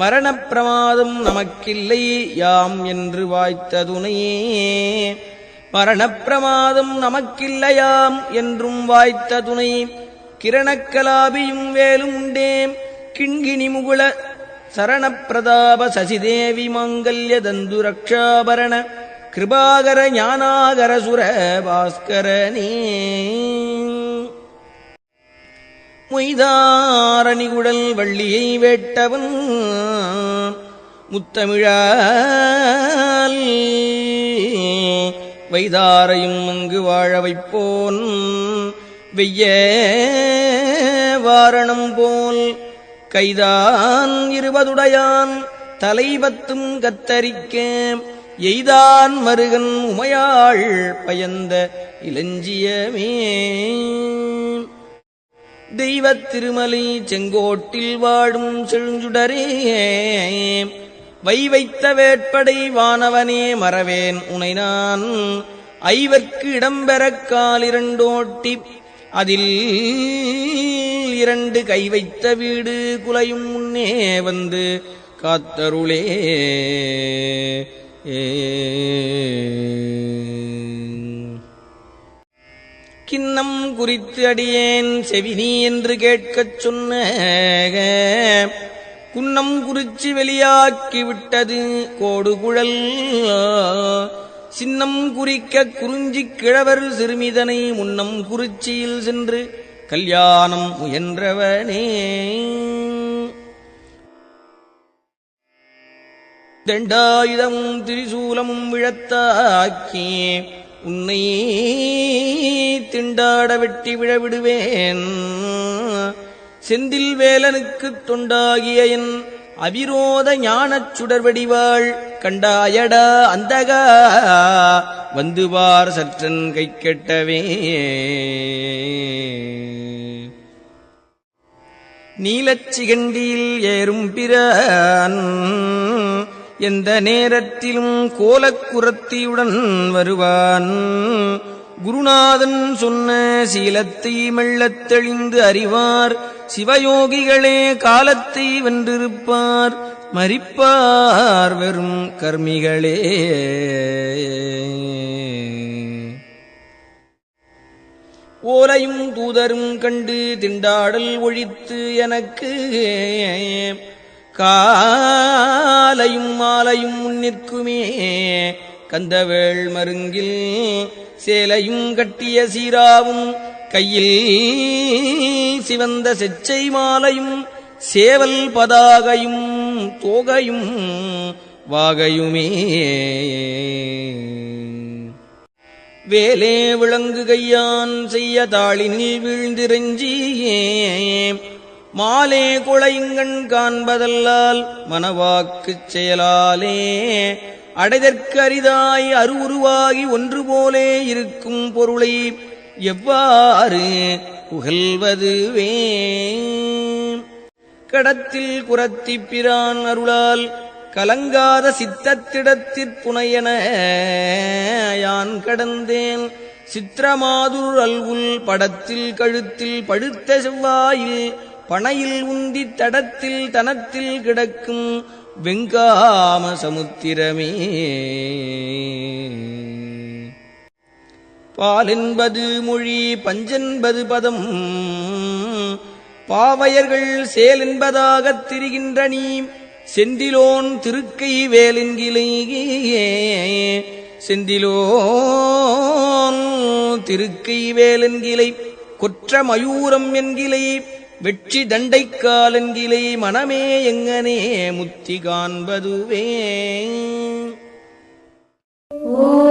மரணப்பிரமாதம் நமக்கில்லை. யாம் என்று வாய்த்த துணையே நமக்கில்லையாம் என்றும் வாய்த்த துணை கிரணக்கலாபியும் வேலும் உண்டேம் கிண்கிணி முகுள சரணப்பிரதாப சசிதேவி மங்கல்ய தந்துரக்ஷாபரண கிருபாகர ஞானாகர சுர பாஸ்கரனே மொய்தாரணிகுடல் வள்ளியை வேட்டவன் முத்தமிழால். வைதாரையும் அங்கு வாழ வைப்போன். வெய்ய வாரணம் போல் கைதான் இருபதுடையான் தலைபத்தும் கத்தரிக்க. எய்தான் மருகன் உமையாள் பயந்த இளஞ்சியமே. தெய்வத் திருமலை செங்கோட்டில் வாழும் செழுஞ்சுடரே. வை வைத்த வேட்படை வானவனே மறவேன் உனை நான் ஐவர்க்கு இடம்பெறக் காலிரண்டோட்டி அதில் இரண்டு கை வைத்த வீடு குலையும் முன்னே வந்து காத்தருளே. கிண்ணம் குறித்து அடியேன் செவினி என்று கேட்கச் சொன்ன குன்னம் குறிச்சி வெளியாக்கி விட்டது கோடுகுழல் சின்னம் குறிக்க குறிஞ்சிக் கிழவர் சிறுமிதனை முன்னம் குறிச்சியில் சென்று கல்யாணம் முயன்றவனே. தண்டாயுதமும் திரிசூலமும் விழத்தாக்கி உன்னை திண்டாட வெட்டி விழவிடுவேன். செந்தில் வேலனுக்குத் தொண்டாகிய என் அவிரோத ஞானச் சுடர்வடிவாள் கண்டாயடா அந்தகா. வந்துவார் சற்றன் கை கெட்டவே. நீலச்சிகண்டியில் ஏறும் பிரான் எந்த நேரத்திலும் கோலக்குரத்தியுடன் வருவான். குருநாதன் சொன்ன சீலத்தை மெல்லத் தெளிந்து அறிவார். சிவயோகிகளே காலத்தை வென்றிருப்பார். மறிப்பார் வெறும் கர்மிகளே. ஓலையும் தூதரும் கண்டு திண்டாடல் ஒழித்து எனக்கு காலையும் மாலையும் முன்னிற்குமே கந்தவேள் மருங்கில் சேலையும் கட்டிய சீராவும் கையில் சிவந்த செச்சை மாலையும் சேவல் பதாகையும் தோகையும் வாகையுமே. வேலே விளங்கு கையான் செய்ய தாளினில் வீழ்ந்திரஞ்சியே. மாலே குளைங்கண் காண்பதல்லால் மனவாக்குச் செயலாலே அடைதற்கு அரிதாய் அருவுருவாகி ஒன்று போலே இருக்கும் பொருளை எவ்வாறு புகழ்வதுவே? கடத்தில் குரத்திப் பிரான் அருளால் கலங்காத சித்தத்திடத்திற்புனையன யான் கடந்தேன். சித்திரமாதுர் அல்வுல் படத்தில் கழுத்தில் பழுத்த செவ்வாயில் பனையில் உந்தி தடத்தில் தனத்தில் கிடக்கும் வெங்காம சமுத்திரமே. பாலென்பது மொழி பஞ்சென்பது பதம். பாவையர்கள் செயலென்பதாகத் திரிகின்ற நீ செந்திலோன் திருக்கை வேலென்கிலேயே செந்திலோன் திருக்கை வேலென்கிளை கொற்ற மயூரம் என்கிளை வெற்றி தண்டைக்கால் என்கிலை மனமே எங்கனே முத்தி காண்பதுவே. ஓ